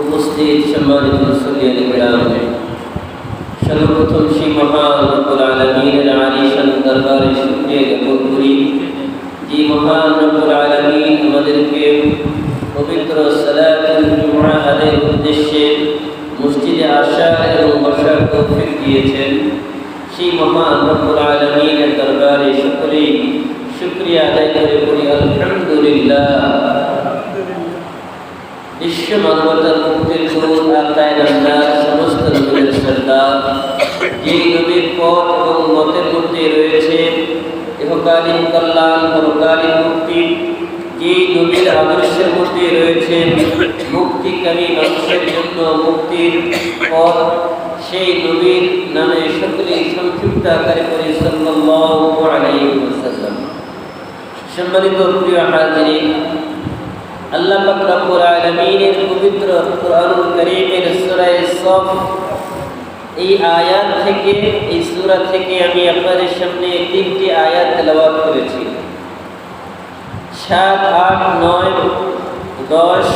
উপস্থিত সম্মানিত মুসলিয়ান গ্রাম সর্বপ্রথম সেই মহান রব্বুল আলমিনের আলিশান দরবারে শুক্রিয়া জ্ঞাপন করি যে মহান রব্বুল আমাদেরকে পবিত্র সালাতুল জুমআ আদায়ের উদ্দেশ্যে মসজিদে আসা এবং বসার তৌফিক দিয়েছেন। সেই মহান রব্বুল আলমিনের দরবারে সকলেই শুক্রিয়া আদায় করে পড়ি আলহামদুলিল্লাহ। বিশ্ব মানবতার মুক্তির দূত আল্লাহ আল্লাহ সমস্ত নবীর সর্দার যে নবীর পথ এবং মতের মধ্যে রয়েছে ইহকালীন কল্যাণ, পরকালীন মুক্তি। যে নবীর আদর্শের মধ্যে রয়েছে মুক্তিকামী মানুষের জন্য মুক্তির পথ। সেই নবীর নামে সকলেই সংক্ষিপ্ত আকারে করে সাল্লাল্লাহু সম্মানিত প্রিয় হাজিরিন আল্লাহ পাক রব্বুল আলামিনের পবিত্র কোরআনুল কারীমের সূরা সফ এই আয়াত থেকে, এই সূরা থেকে আমি আপনাদের সামনে তিনটি আয়াত তেলাওয়াত করেছি। সাত, আট, নয়, দশ,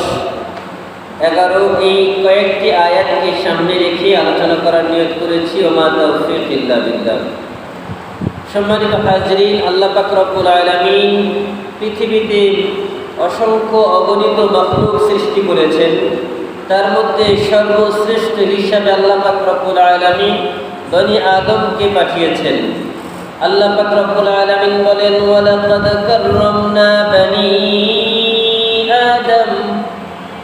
এগারো, এই কয়েকটি আয়াতকে সামনে রেখে আলোচনা করার নিয়োগ করেছি। ওমা তৌফিক ইল্লা বিল্লাহ। সম্মানিত হাজরিন, আল্লাহ পাক রব্বুল আলামিন পৃথিবীতে অসংখ্য অগণিত মখলুক সৃষ্টি করেছেন তার মধ্যে সর্বশ্রেষ্ঠ হিসাবে আল্লাহ পাক রব্বুল আলামিন বনি আদমকে পাঠিয়েছেন আল্লাহ পাক রব্বুল আলামিন বলেন ওয়ালাকাদ কাররামনা বনি আদম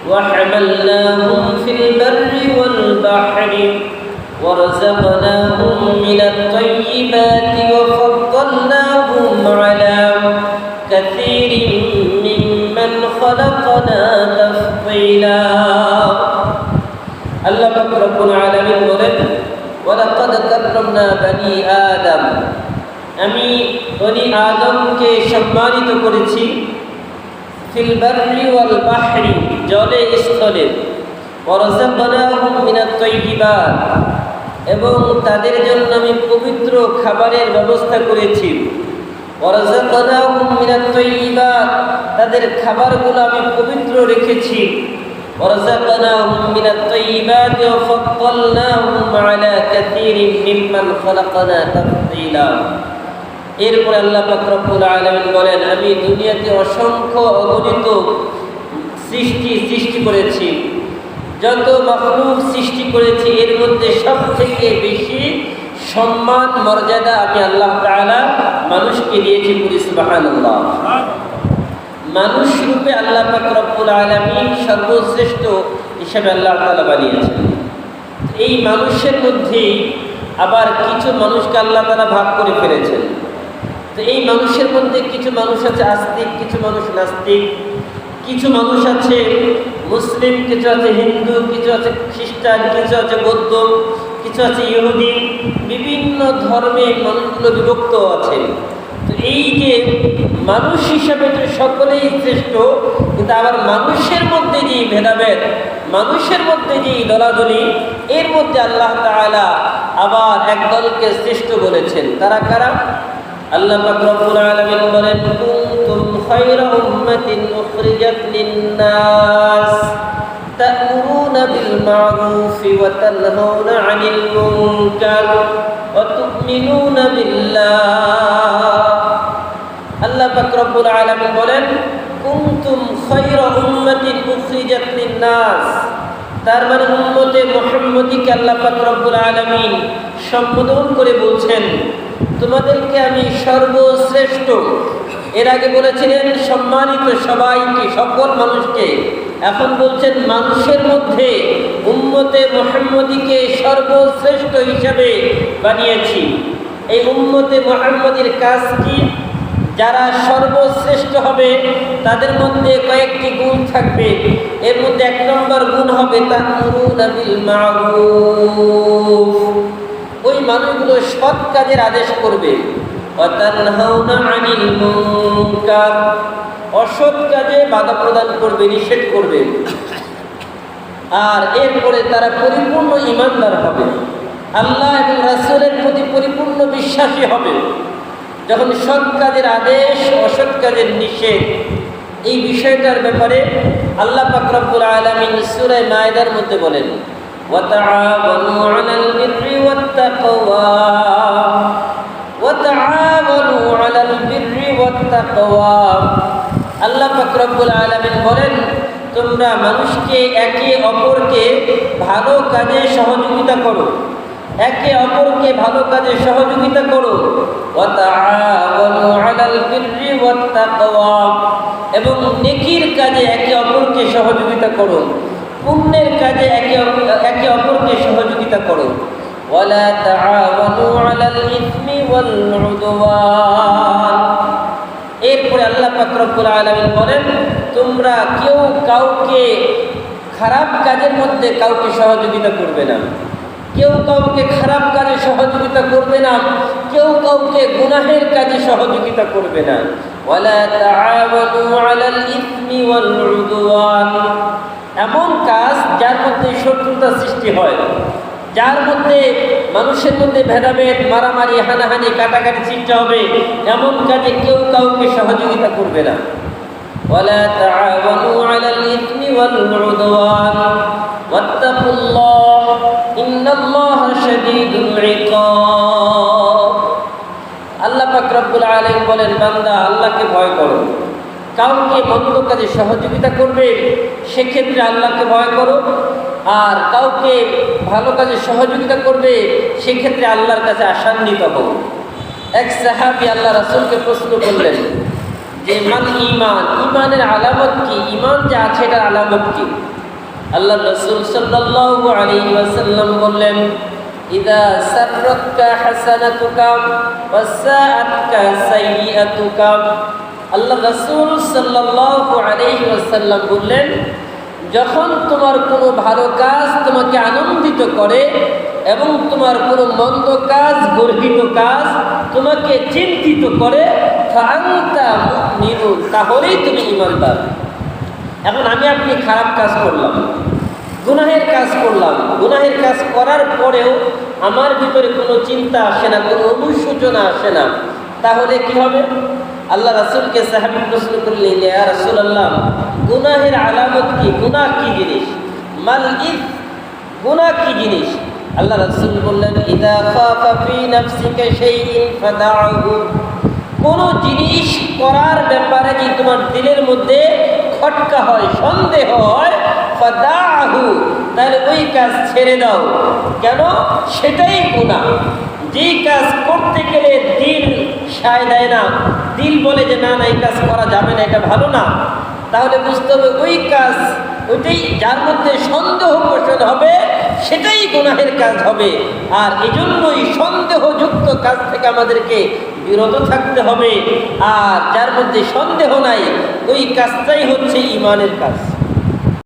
وحملناهم في البر والبحر ورزقناهم من الطيبات وفضلناهم রব্বুল আলামিন বলেন, ওয়ালাকাদ কাররামনা বানি আদম। আমি বনি আদমকে সম্মানিত করেছি ফিল বাররি ওয়াল বাহরি, জলে স্থলে। ওয়ারযাকনাহুম মিনাত তাইয়িবাত, এবং তাদের জন্য আমি পবিত্র খাবারের ব্যবস্থা করেছি। তাদের খাবারগুলো আমি পবিত্র রেখেছি। মিনাত তাইয়্যিবাত ওয়া ফাদ্দালনাহুম আলা কাসীরিন মিম্মান খালাকনা তাফদীলা এরপরে আল্লাহ পাক রব্বুল আলামিন বলেন, আমি দুনিয়াতে অসংখ্য অগণিত সৃষ্টি সৃষ্টি করেছি। যত মখলুক সৃষ্টি করেছি, এর মধ্যে সব থেকে বেশি সম্মান, মর্যাদা আমি আল্লাহ তাআলা মানুষকে দিয়েছি পুরি সুবহানাল্লাহ। মানুষ রূপে আল্লাহ পাক রব্বুল আলামিন সর্বশ্রেষ্ঠ হিসেবে আল্লাহ তাআলা বানিয়েছেন। এই মানুষের মধ্যেই আবার কিছু মানুষকে আল্লাহ তালা ভাগ করে ফেলেছেন। তো এই মানুষের মধ্যে কিছু মানুষ আছে আস্তিক, কিছু মানুষ নাস্তিক, কিছু মানুষ আছে মুসলিম, কিছু আছে হিন্দু, কিছু আছে খ্রিস্টান, কিছু আছে বৌদ্ধ, কিছু আছে ইহুদি, বিভিন্ন ধর্মে মানুষগুলো বিভক্ত আছে তো এই যে মানুষ হিসাবে তো সকলেই শ্রেষ্ঠ, কিন্তু আবার মানুষের মধ্যে যে ভেদাভেদ, মানুষের মধ্যে যে দলাদলি, এর মধ্যে আল্লাহ তাআলা আবার একদলকে শ্রেষ্ঠ বলেছেন। তারা কারা? আল্লাহ রব্বুল আলামিন বলেন, কুনতুম খায়রা উম্মাতিন উখরিজাত লিন-নাস ওয়া তানহাউনা 'আনিল মুনকার, ওয়া তু'মিনুনা বিল্লাহ আল্লাহ পাক রব্বুল আলামিন বলেন খায়রা উম্মাতিন উখরিজাত লিন-নাস। তার মানে আল্লাহ পাক রব্বুল সম্বোধন করে বলছেন, তোমাদেরকে আমি সর্বশ্রেষ্ঠ। এর আগে বলেছিলেন, সম্মানিত সবাইকে, সকল মানুষকে। এখন বলছেন, মানুষের মধ্যে উম্মতে মোহাম্মদীকে সর্বশ্রেষ্ঠ হিসাবে বানিয়েছি। এই উম্মতে মোহাম্মদীর কাজ কি? যারা সর্বশ্রেষ্ঠ হবে, তাদের মধ্যে কয়েকটি গুণ থাকবে। এর মধ্যে এক নম্বর গুণ হবে ওই মানুষগুলো সৎ কাজের আদেশ করবে। অসৎ কাজে বাধা প্রদান করবে, নিষেধ করবে। আর এরপরে তারা পরিপূর্ণ ইমানদার হবে। আল্লাহ এবং রাসূলের প্রতি পরিপূর্ণ বিশ্বাসী হবে। যখন সৎ কাজের আদেশ অসৎ কাজের নিষেধ এই বিষয়টার ব্যাপারে আল্লাহ পাক রব্বুল আলামিন সূরা মায়দার মধ্যে বলেন وتعاونوا على البر والتقوى وتعاونوا على البر والتقوى আল্লাহ পাক রব্বুল আলামিন বলেন তোমরা মানুষকে একে অপরকে ভালো কাজে সহযোগিতা করো একে অপরকে ভালো কাজে সহযোগিতা করো এবং নেকির কাজে একে অপরকে সহযোগিতা করো। পুণ্যের কাজে একে একে অপরকে সহযোগিতা করো। এরপরে আল্লাহ পাক রব্বুল বলেন, তোমরা কেউ কাউকে খারাপ কাজের মধ্যে কাউকে সহযোগিতা করবে না। কেউ কাউকে খারাপ কাজে সহযোগিতা করবে না কেউ কাউকে গুনাহের কাজে সহযোগিতা করবে না ওয়ালা তাআওয়ানু আলাল ইসমি ওয়াল উদওয়ান এমন কাজ যার মধ্যে শত্রুতা সৃষ্টি হয় যার মধ্যে মানুষের মধ্যে ভেদাভেদ মারামারি হানাহানি কাটাকাটি সৃষ্টি হবে এমন কাজে কেউ কাউকে সহযোগিতা করবে না ولا تعاونوا على الإثم والعدوان واتقوا الله إن الله شديد العقاب আল্লাহ পাক রব্বুল আলামিন বলেন বান্দা আল্লাহকে ভয় করো কাউকে মন্দ কাজে সহযোগিতা করবে সেক্ষেত্রে আল্লাহকে ভয় করো আর কাউকে ভালো কাজে সহযোগিতা করবে সেক্ষেত্রে আল্লাহর কাছে আশান্বিত হও এক সাহাবি আল্লাহ রাসূলকে প্রশ্ন করলেন যে মান ইমান ইমানের আলামত কি ইমান যে আছে এটার আলামত কি আল্লাহ রসুল সাল্লাল্লাহু আলাইহি ওয়াসাল্লাম বললেন, ইদা সাররাতকা হাসানাতুকা ওয়াসাআতকা সাইয়্যাতুকা আল্লাহ রসুল সাল্লাল্লাহু আলাইহি ওয়াসাল্লাম বললেন, যখন তোমার কোনো ভালো কাজ তোমাকে আনন্দিত করে এবং তোমার কোনো মন্দ কাজ, গর্হিত কাজ তোমাকে চিন্তিত করে তাহলেই তুমি ইমানদার এখন আমি আপনি খারাপ কাজ করলাম, গুনাহের কাজ করলাম, গুনাহের কাজ করার পরেও আমার ভিতরে কোনো চিন্তা আসে না, কোনো অনুসূচনা আসে না, তাহলে কি হবে? আল্লাহ রাসুলকে সাহাবি প্রশ্ন করলেন, ইয়া রাসুল আল্লাহ গুনাহের আলামত কি? গুনাহ কি জিনিস? মাল ইদ? গুনাহ কি জিনিস? আল্লাহ রাসুল বললেন, ইদা খাফা ফি নাফসিকা শাইইন ফাদাহু কোন জিনিস করার ব্যাপারে যদি তোমার দিলের মধ্যে খটকা হয়, সন্দেহ হয় তাহলে ওই কাজ ছেড়ে দাও। কেন? সেটাই গুণা যেই কাজ করতে গেলে দিল সায় দেয় না। দিল বলে যে, না না, এই কাজ করা যাবে না, এটা ভালো না। তাহলে বুঝতে হবে ওই কাজ, ওইটাই যার মধ্যে সন্দেহ পোষণ হবে সেটাই গুনাহের কাজ হবে। আর এজন্যই সন্দেহযুক্ত কাজ থেকে আমাদেরকে বিরত থাকতে হবে। আর যার মধ্যে সন্দেহ নাই, ওই কাজটাই হচ্ছে ইমানের কাজ।